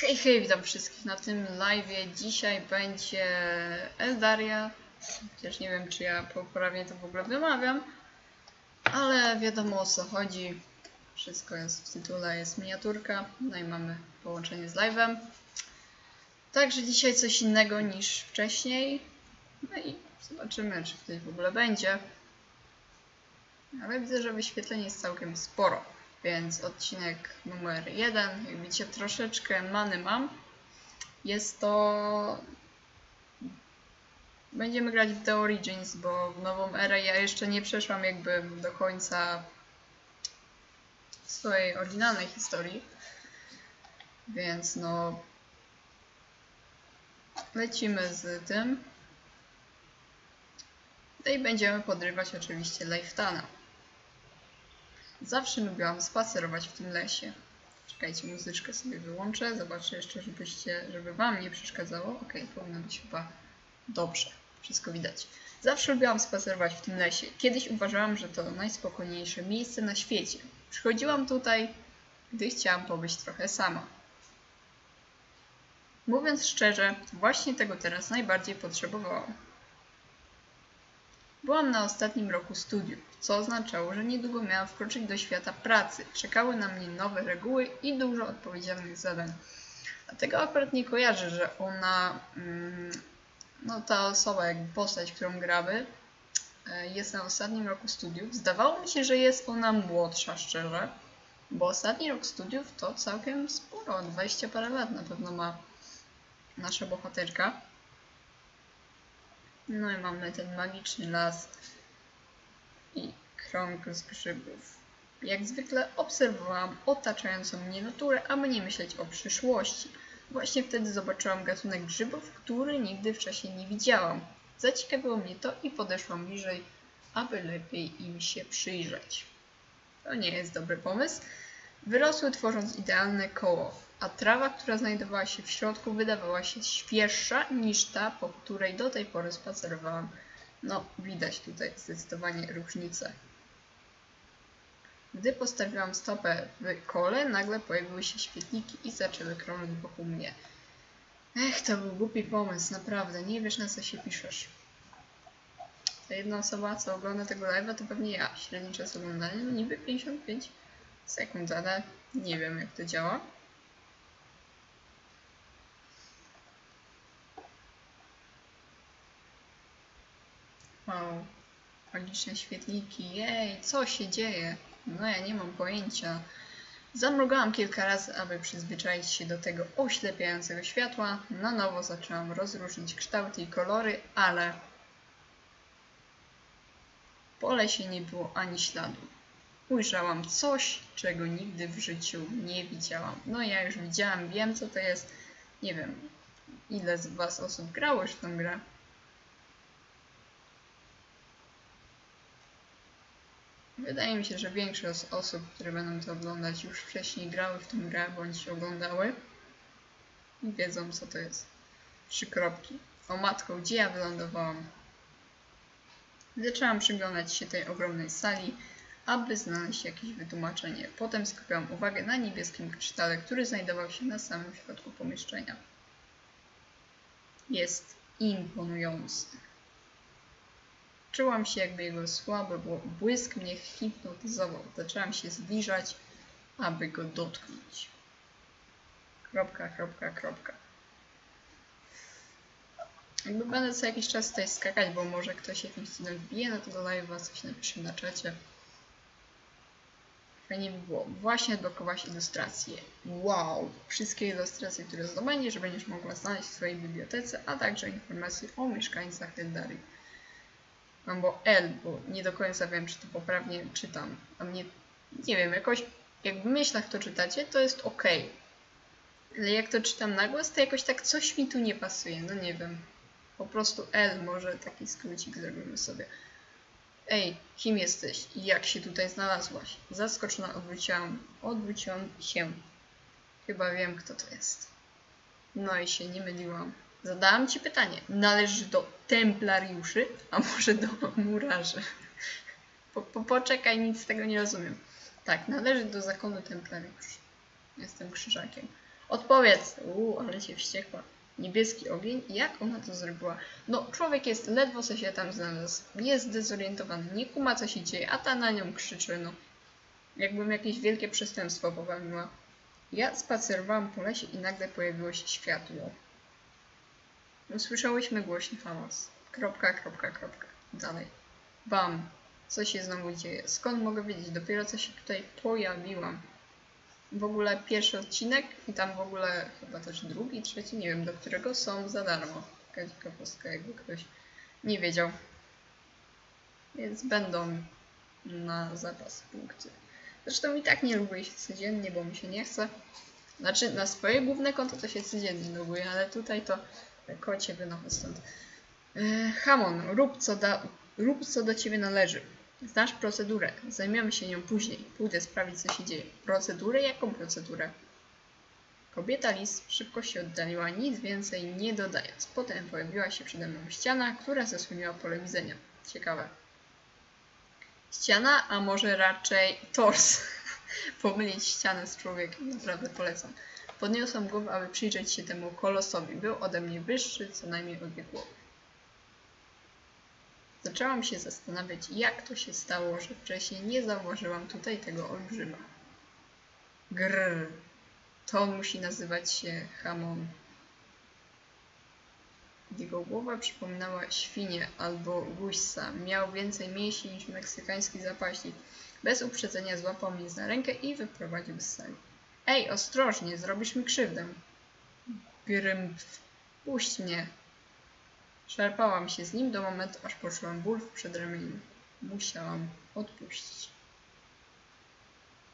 Hej, hej, witam wszystkich na tym live. Dzisiaj będzie Eldaria. Chociaż nie wiem, czy ja poprawnie to w ogóle wymawiam, ale wiadomo o co chodzi. Wszystko jest w tytule, jest miniaturka, no i mamy połączenie z live'em. Także dzisiaj coś innego niż wcześniej. No i zobaczymy, czy ktoś w ogóle będzie. Ale widzę, że wyświetleń jest całkiem sporo. Więc odcinek numer jeden, jak widzicie troszeczkę many mam. Jest to... Będziemy grać w The Origins, bo w nową erę ja jeszcze nie przeszłam jakby do końca swojej oryginalnej historii. Więc no... Lecimy z tym. No i będziemy podrywać oczywiście Leiftana. Zawsze lubiłam spacerować w tym lesie. Czekajcie, muzyczkę sobie wyłączę. Zobaczę jeszcze, żebyście, żeby wam nie przeszkadzało. Ok, powinno być chyba dobrze. Wszystko widać. Zawsze lubiłam spacerować w tym lesie. Kiedyś uważałam, że to najspokojniejsze miejsce na świecie. Przychodziłam tutaj, gdy chciałam pobyć trochę sama. Mówiąc szczerze, właśnie tego teraz najbardziej potrzebowałam. Byłam na ostatnim roku studiów, co oznaczało, że niedługo miałam wkroczyć do świata pracy. Czekały na mnie nowe reguły i dużo odpowiedzialnych zadań. Dlatego akurat nie kojarzę, że ona, mm, no ta osoba, jakby postać, którą gramy, e, jest na ostatnim roku studiów. Zdawało mi się, że jest ona młodsza, szczerze, bo ostatni rok studiów to całkiem sporo, 20 parę lat na pewno ma nasza bohaterka. No i mamy ten magiczny las i krąg z grzybów. Jak zwykle obserwowałam otaczającą mnie naturę, aby nie myśleć o przyszłości. Właśnie wtedy zobaczyłam gatunek grzybów, który nigdy wcześniej nie widziałam. Zaciekawiło mnie to i podeszłam bliżej, aby lepiej im się przyjrzeć. To nie jest dobry pomysł. Wyrosły tworząc idealne koło, a trawa, która znajdowała się w środku, wydawała się świeższa niż ta, po której do tej pory spacerowałam. No, widać tutaj zdecydowanie różnicę. Gdy postawiłam stopę w kole, nagle pojawiły się świetliki i zaczęły krążyć wokół mnie. Ech, to był głupi pomysł, naprawdę, nie wiesz na co się piszesz. Ta jedna osoba, co ogląda tego live'a, to pewnie ja. Średni czas oglądania, niby 55 sekund, nie wiem jak to działa. Wow, magiczne świetliki, jej, co się dzieje? No ja nie mam pojęcia. Zamrugałam kilka razy, aby przyzwyczaić się do tego oślepiającego światła. Na nowo zaczęłam rozróżnić kształty i kolory, ale po lesie nie było ani śladu. Ujrzałam coś, czego nigdy w życiu nie widziałam. No ja już widziałam, wiem co to jest. Nie wiem, ile z Was osób grało już w tą grę. Wydaje mi się, że większość osób, które będą to oglądać, już wcześniej grały w tę grę bądź oglądały i wiedzą, co to jest. Trzy kropki. O matko, gdzie ja wylądowałam? Zaczęłam przyglądać się tej ogromnej sali, aby znaleźć jakieś wytłumaczenie. Potem skupiłam uwagę na niebieskim krysztale, który znajdował się na samym środku pomieszczenia. Jest imponujący. Czułam się, jakby jego słaby błysk mnie hipnotyzował. Zaczęłam się zbliżać, aby go dotknąć. Kropka, kropka, kropka. Jakby będę co jakiś czas tutaj skakać, bo może ktoś jakimś cudem wbije na tego live'a, coś napisze na czacie. Fajnie by było. Właśnie odblokowałaś ilustracje. Wow! Wszystkie ilustracje, które zdobędziesz, będziesz mogła znaleźć w swojej bibliotece, a także informacje o mieszkańcach Eldarii albo L, bo nie do końca wiem, czy to poprawnie czytam. A mnie, nie wiem, jakoś jak w myślach to czytacie, to jest ok. Ale jak to czytam na głos, to jakoś tak coś mi tu nie pasuje, no nie wiem. Po prostu L, może taki skrócik zrobimy sobie. Ej, kim jesteś i jak się tutaj znalazłaś? Zaskoczona odwróciłam, odwróciłam się. Chyba wiem, kto to jest. No i się nie myliłam. Zadałam ci pytanie. Należy do templariuszy, a może do murarzy? Po, po, poczekaj, nic z tego nie rozumiem. Tak, należy do zakonu templariuszy. Jestem krzyżakiem. Odpowiedz! Uuu, ale się wściekła. Niebieski ogień? Jak ona to zrobiła? No, człowiek jest ledwo co się tam znalazł. Jest zdezorientowany, nie kuma co się dzieje, a ta na nią krzyczy, no. Jakbym jakieś wielkie przestępstwo popełniła. Ja spacerowałam po lesie i nagle pojawiło się światło. Usłyszałyśmy głośny hałas. Kropka, kropka, kropka. Dalej. Bam. Co się znowu dzieje? Skąd mogę wiedzieć? Dopiero co się tutaj pojawiłam. W ogóle pierwszy odcinek i tam w ogóle chyba też drugi, trzeci, nie wiem, do którego są za darmo. Taka ciekawostka, jakby ktoś nie wiedział. Więc będą na zapas punkty. Zresztą i tak nie lubię się codziennie, bo mi się nie chce. Znaczy, na swoje główne konto to się codziennie lubię, ale tutaj to kocie wynocha stąd. E, Hamon, rób co, da, rób co do ciebie należy. Znasz procedurę, zajmiemy się nią później. Pójdę sprawdzić, co się dzieje. Procedurę? Jaką procedurę? Kobieta lis szybko się oddaliła, nic więcej nie dodając. Potem pojawiła się przede mną ściana, która zasłoniła pole widzenia. Ciekawe. Ściana, a może raczej tors. Pomylić ścianę z człowiekiem, naprawdę polecam. Podniosłam głowę, aby przyjrzeć się temu kolosowi. Był ode mnie wyższy, co najmniej o głowy. Zaczęłam się zastanawiać, jak to się stało, że wcześniej nie zauważyłam tutaj tego olbrzyma. Grr. To musi nazywać się Hamon. Jego głowa przypominała świnię albo guźca. Miał więcej mięśni niż meksykański zapaśnik. Bez uprzedzenia złapał mnie za rękę i wyprowadził z sali. Ej, ostrożnie, zrobisz mi krzywdę. Grym, puść mnie. Szarpałam się z nim do momentu, aż poczułam ból w przedramieniu. Musiałam odpuścić.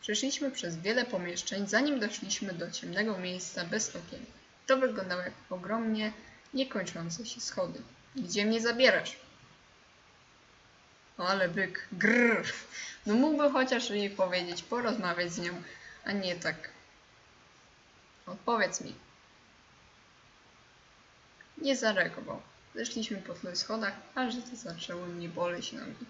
Przeszliśmy przez wiele pomieszczeń, zanim doszliśmy do ciemnego miejsca bez okien. To wyglądało jak ogromnie niekończące się schody. Gdzie mnie zabierasz? Ale byk. Grrr. No mógłby chociaż jej powiedzieć, porozmawiać z nią, a nie tak. Odpowiedz mi. Nie zareagował. Zeszliśmy po tych schodach, aż to zaczęło mnie boleć nogi.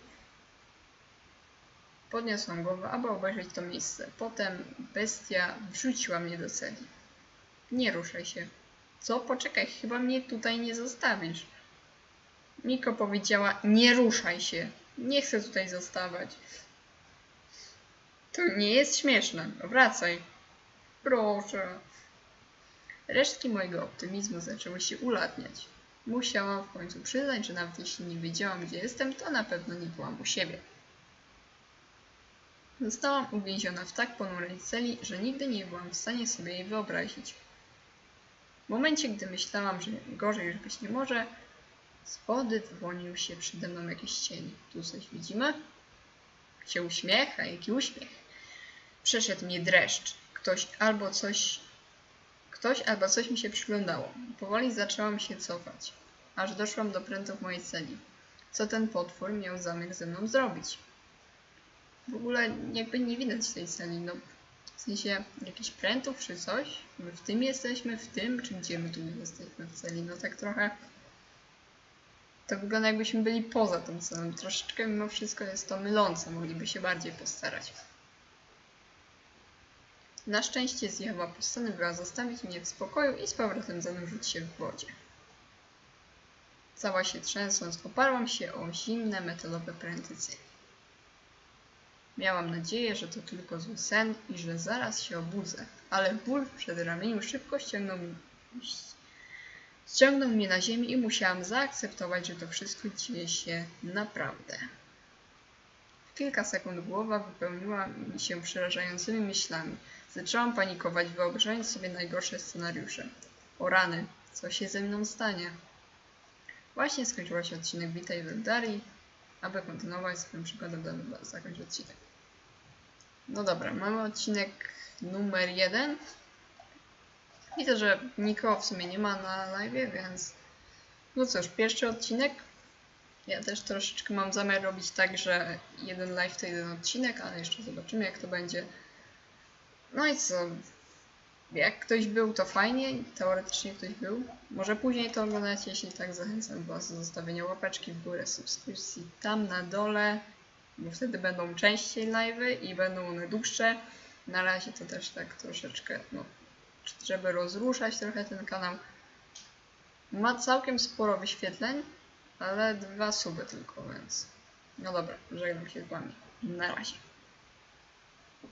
Podniosłam głowę, aby obejrzeć to miejsce. Potem bestia wrzuciła mnie do celi. Nie ruszaj się. Co? Poczekaj, chyba mnie tutaj nie zostawisz. Miko powiedziała, nie ruszaj się. Nie chcę tutaj zostawać. To nie jest śmieszne. Wracaj. Proszę. Resztki mojego optymizmu zaczęły się ulatniać. Musiałam w końcu przyznać, że nawet jeśli nie wiedziałam, gdzie jestem, to na pewno nie byłam u siebie. Zostałam uwięziona w tak ponurej celi, że nigdy nie byłam w stanie sobie jej wyobrazić. W momencie, gdy myślałam, że gorzej już być nie może, z wody wyłonił się przede mną jakiś cień. Tu coś widzimy? Się uśmiecha, jaki uśmiech. Przeszedł mnie dreszcz. Ktoś albo coś Ktoś albo coś mi się przyglądało. Powoli zaczęłam się cofać, aż doszłam do prętów mojej celi. Co ten potwór miał zamek ze mną zrobić? W ogóle jakby nie widać tej celi, no w sensie jakichś prętów czy coś? My w tym jesteśmy, w tym, czy gdzie my tu jesteśmy w celi? No tak trochę to wygląda jakbyśmy byli poza tą celą. Troszeczkę mimo wszystko jest to mylące, mogliby się bardziej postarać. Na szczęście zjawa postanowiła zostawić mnie w spokoju i z powrotem zanurzyć się w wodzie. Cała się trzęsąc, oparłam się o zimne metalowe pręty. Miałam nadzieję, że to tylko zły sen i że zaraz się obudzę, ale ból w przedramieniu szybko ściągnął, ściągnął mnie na ziemię i musiałam zaakceptować, że to wszystko dzieje się naprawdę. Kilka sekund głowa wypełniła mi się przerażającymi myślami – Zaczęłam panikować, wyobrażając sobie najgorsze scenariusze. O rany, co się ze mną stanie? Właśnie skończyła się odcinek Witaj w Eldarii. Aby kontynuować swoją przygodę, do zakończyć odcinek. No dobra, mamy odcinek numer jeden. Widzę, że nikogo w sumie nie ma na live, więc no cóż, pierwszy odcinek. Ja też troszeczkę mam zamiar robić tak, że jeden live to jeden odcinek, ale jeszcze zobaczymy jak to będzie. No i co? Jak ktoś był, to fajnie, teoretycznie ktoś był. Może później to oglądać, jeśli tak zachęcam Was do zostawienia łapeczki w górę, subskrypcji tam na dole, bo wtedy będą częściej live'y i będą one dłuższe. Na razie to też tak troszeczkę, no, żeby rozruszać trochę ten kanał. Ma całkiem sporo wyświetleń, ale dwa suby tylko, więc... No dobra, żegnam się z wami. Na razie.